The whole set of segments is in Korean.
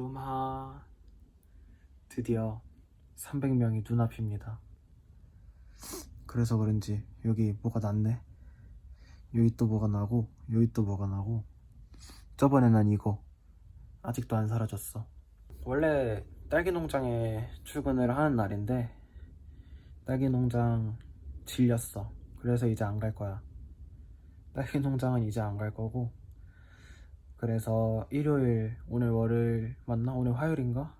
룸하 드디어 300명이 눈앞입니다. 그래서 그런지 여기 뭐가 났네. 여기 또 뭐가 나고 여기 또 뭐가 나고 저번에 난 이거 아직도 안 사라졌어. 원래 딸기 농장에 출근을 하는 날인데 딸기 농장 질렸어. 그래서 이제 안 갈 거야. 딸기 농장은 이제 안 갈 거고 그래서 일요일 오늘 월요일 맞나? 오늘 화요일인가?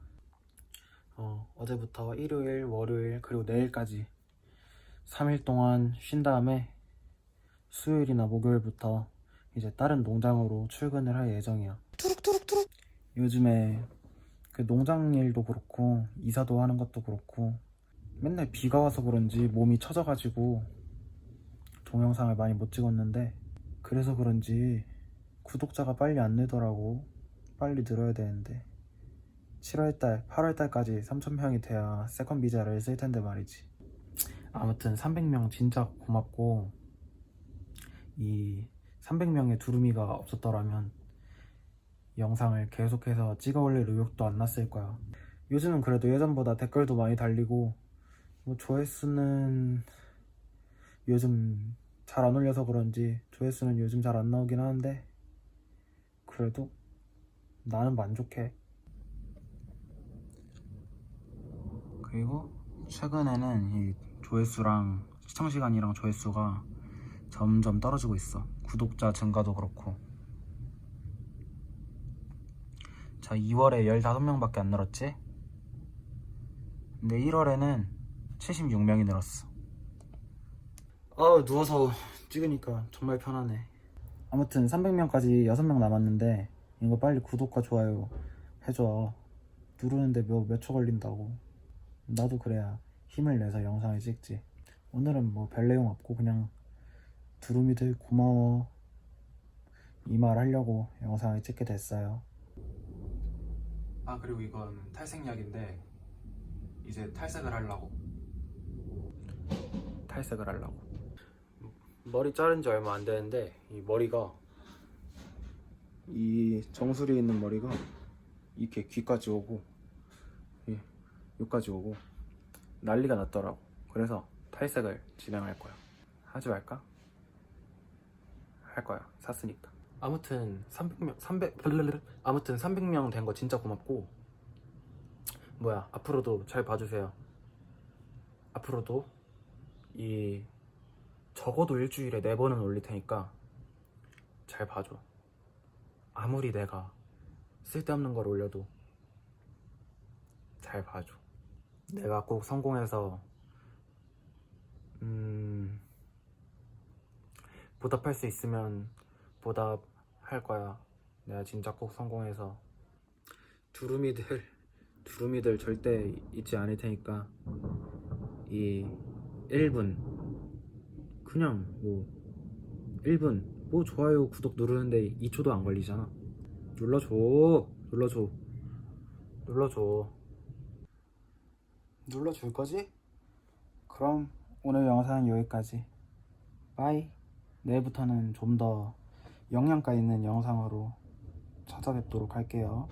어, 어제부터 일요일, 월요일 그리고 내일까지 3일 동안 쉰 다음에 수요일이나 목요일부터 이제 다른 농장으로 출근을 할 예정이야. 요즘에 그 농장 일도 그렇고 이사도 하는 것도 그렇고 맨날 비가 와서 그런지 몸이 처져가지고 동영상을 많이 못 찍었는데 그래서 그런지 구독자가 빨리 안 늘더라고. 빨리 늘어야 되는데. 7월달 8월달까지 3,000명이 돼야 세컨 비자를 쓸 텐데 말이지. 아무튼 300명 진짜 고맙고 이 300명의 두루미가 없었더라면 영상을 계속해서 찍어 올릴 의욕도 안 났을 거야. 요즘은 그래도 예전보다 댓글도 많이 달리고 뭐 조회수는 요즘 잘 안 올려서 그런지 조회수는 요즘 잘 안 나오긴 하는데 그래도 나는 만족해. 그리고 최근에는 이 조회수랑 시청 시간이랑 조회수가 점점 떨어지고 있어. 구독자 증가도 그렇고. 자, 2월에 15명밖에 안 늘었지? 근데 1월에는 76명이 늘었어. 아, 누워서 찍으니까 정말 편하네. 아무튼 300명까지 6명 남았는데 이거 빨리 구독과 좋아요 해줘. 누르는데 몇 몇 초 걸린다고. 나도 그래야 힘을 내서 영상을 찍지. 오늘은 뭐 별 내용 없고 그냥 두루미들 고마워. 이 말 하려고 영상을 찍게 됐어요. 아 그리고 이건 탈색약인데 이제 탈색을 하려고. 탈색을 하려고 머리 자른 지 얼마 안 되는데 이 머리가 이 정수리에 있는 머리가 이렇게 귀까지 오고 이 여기까지 오고 난리가 났더라고. 그래서 탈색을 진행할 거야. 하지 말까? 할 거야. 샀으니까. 아무튼 300명 300 아무튼 300명 된 거 진짜 고맙고. 뭐야 앞으로도 잘 봐주세요. 앞으로도 이 적어도 일주일에 네 번은 올릴 테니까 잘 봐줘. 아무리 내가 쓸데없는 걸 올려도 잘 봐줘. 내가 꼭 성공해서 음 보답할 수 있으면 보답할 거야. 내가 진짜 꼭 성공해서 두루미들 두루미들 절대 잊지 않을 테니까 이 1분 그냥 뭐 1분. 뭐 좋아요 구독 누르는데 2초도 안 걸리잖아. 눌러줘 눌러줘 눌러줘. 눌러줄 거지? 그럼 오늘 영상은 여기까지. 바이. 내일부터는 좀 더 영양가 있는 영상으로 찾아뵙도록 할게요